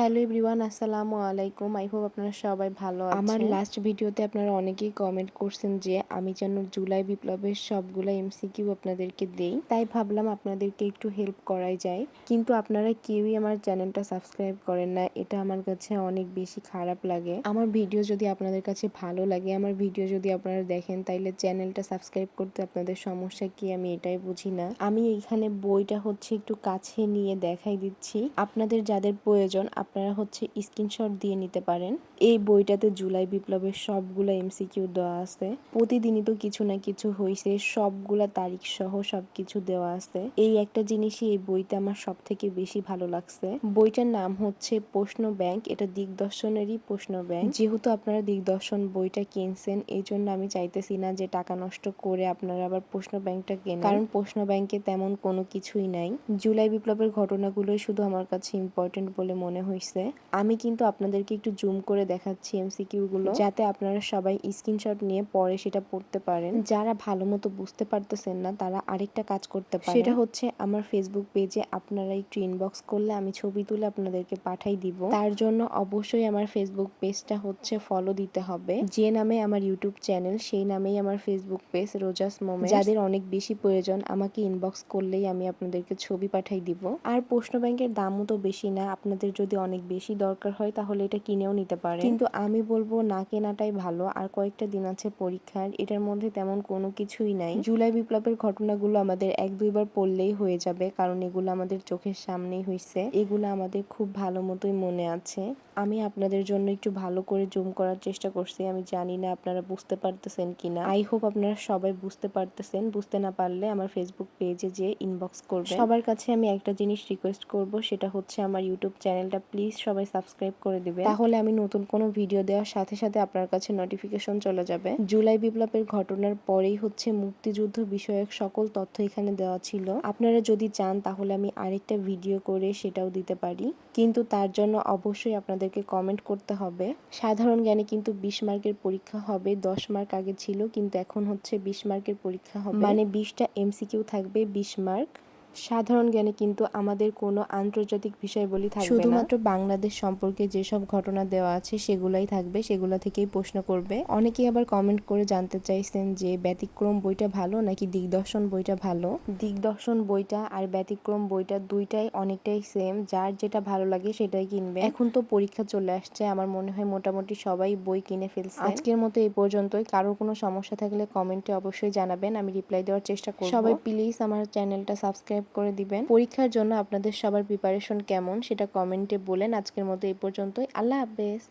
Hello everyone আসসালামু আলাইকুম I hope আপনারা সবাই ভালো আছেন। আমার লাস্ট ভিডিওতে আপনারা অনেকেই কমেন্ট করছেন যে, আমি যেন জুলাই বিপ্লবের সবগুলা এমসিকিউ আপনাদেরকে দেই। তাই ভাবলাম আপনাদেরকে একটু হেল্প করাই যায়। কিন্তু আপনারা কেউই আমার চ্যানেলটা সাবস্ক্রাইব করেন না। এটা আমার কাছে অনেক বেশি খারাপ লাগে। আমার ভিডিও যদি আপনাদের কাছে ভালো লাগে, আমার ভিডিও যদি আপনারা দেখেন, তাইলে চ্যানেলটা সাবস্ক্রাইব করতে আপনাদের সমস্যা কি? আমি এটাই বুঝি না। আমি এইখানে বইটা হচ্ছে একটু কাছে নিয়ে দেখাই দিচ্ছি। আপনাদের যাদের প্রয়োজন আপনারা হচ্ছে স্ক্রিনশট দিয়ে নিতে পারেন। এই বইটাতে জুলাই বিপ্লবের সবগুলা এমসিকিউ দেওয়া আছে। প্রতিদিনই তো কিছু না কিছু হয়েছে সবগুলা তারিখ সহ সবকিছু দেওয়া আছে। এই একটা জিনিসই এই বইতে আমার সব থেকে বেশি ভালো লাগছে। বইটার নাম হচ্ছে প্রশ্ন ব্যাংক, এটা দিগদর্শনেরই প্রশ্ন ব্যাংক। যেহেতু আপনারা দিগদর্শন বইটা কিনছেন, এই জন্য আমি চাইতেছি না যে টাকা নষ্ট করে আপনারা আবার প্রশ্ন ব্যাংকটা কেনেন। কারণ প্রশ্ন ব্যাংকে তেমন কোনো কিছুই নাই। জুলাই বিপ্লবের ঘটনাগুলোই শুধু আমার কাছে ইম্পর্টেন্ট বলে মনে হয়েছে আমি কিন্তু আপনাদেরকে একটু জুম করে দেখাচ্ছি এমসিকিউ গুলো যাতে আপনারা সবাই স্ক্রিনশট নিয়ে পরে সেটা পড়তে পারেন। যারা ভালো মতো বুঝতে পারতেছেন না, তারা আরেকটা কাজ করতে পারেন। সেটা হচ্ছে আমার ফেসবুক পেজে আপনারা একটু ইনবক্স করলে আমি ছবি তুলে আপনাদেরকে পাঠাই দিব। তার জন্য অবশ্যই আমার ফেসবুক পেজটা হচ্ছে ফলো দিতে হবে। যে নামে আমার ইউটিউব চ্যানেল সেই নামেই আমার ফেসবুক পেজ রোজাস মোমেন্ট যাদের অনেক বেশি প্রয়োজন, আমাকে ইনবক্স করলেই আমি আপনাদেরকে ছবি পাঠাই দিব। আর প্রশ্ন ব্যাংকের দামও তো বেশি না। আপনাদের যদি অনেক বেশি দরকার হয়, তাহলে এটা কিনেও নিতে পারে। কিন্তু আমি বলব না কেনাটাই ভালো, আর কয়েকটা দিন আছে পরীক্ষার, এটার মধ্যে তেমন কোনো কিছুই নাই। জুলাই বিপ্লবের ঘটনাগুলো আমাদের এক দুইবার পড়লেই হয়ে যাবে, কারণ এগুলো আমাদের চোখের সামনেই হয়েছে এগুলো আমাদের খুব ভালো মতোই মনে আছে। আমি আপনাদের জন্য একটু ভালো করে জুম করার চেষ্টা করছি, আমি জানি না আপনারা বুঝতে পারতেছেন কিনা। আই হোপ আপনারা সবাই বুঝতে পারতেছেন, বুঝতে না পারলে আমার ফেসবুক পেজে যে ইনবক্স করবে সবার কাছে আমি একটা জিনিস রিকোয়েস্ট করব, সেটা হচ্ছে আমার ইউটিউব চ্যানেলটা প্লিজ সবাই সাবস্ক্রাইব করে দিবে তাহলে আমি নতুন কোনো ভিডিও দেওয়ার সাথে সাথে আপনার কাছে নোটিফিকেশন চলে যাবে। জুলাই বিপ্লবের ঘটনার পরেই হচ্ছে মুক্তিযুদ্ধ বিষয়ক সকল তথ্য এখানে দেওয়া ছিল। আপনারা যদি চান তাহলে আমি আরেকটা ভিডিও করে সেটাও দিতে পারি। কিন্তু তার জন্য অবশ্যই আপনাদেরকে কমেন্ট করতে হবে। সাধারণ জ্ঞানে কিন্তু বিশ মার্কের পরীক্ষা হবে দশ মার্ক আগে ছিল কিন্তু এখন হচ্ছে বিশ মার্কের পরীক্ষা হবে। মানে বিশটা এমসিকিউ থাকবে বিশ মার্ক। সাধারণ জ্ঞানে কিন্তু আমাদের কোনো আন্তর্জাতিক বিষয়বলি থাকবে শুধুমাত্র বাংলাদেশ সম্পর্কে যেসব ঘটনা দেওয়া আছে সেগুলাই থাকবে সেগুলো থেকেই প্রশ্ন করবে। অনেকেই আবার কমেন্ট করে জানতে চাইছেন যে ব্যতিক্রম বইটা ভালো নাকি দিগদর্শন বইটা ভালো? দিগদর্শন বইটা আর ব্যতিক্রম বইটা দুইটাই অনেকটাই সেম যার যেটা ভালো লাগে সেটাই কিনবে। এখন তো পরীক্ষা চলে আসছে আমার মনে হয় মোটামুটি সবাই বই কিনে ফেলছে। আজকের মতো এই পর্যন্তই। কারোর কোনো সমস্যা থাকলে কমেন্টে অবশ্যই জানাবেন আমি রিপ্লাই দেওয়ার চেষ্টা করব। সবাই প্লিজ আমার চ্যানেলটা সাবস্ক্রাইব করে দিবেন। পরীক্ষার জন্য আপনাদের সবার প্রিপারেশন কেমন সেটা কমেন্টে বলেন। আজকের মতো এই পর্যন্তই। আল্লাহ হাফেজ।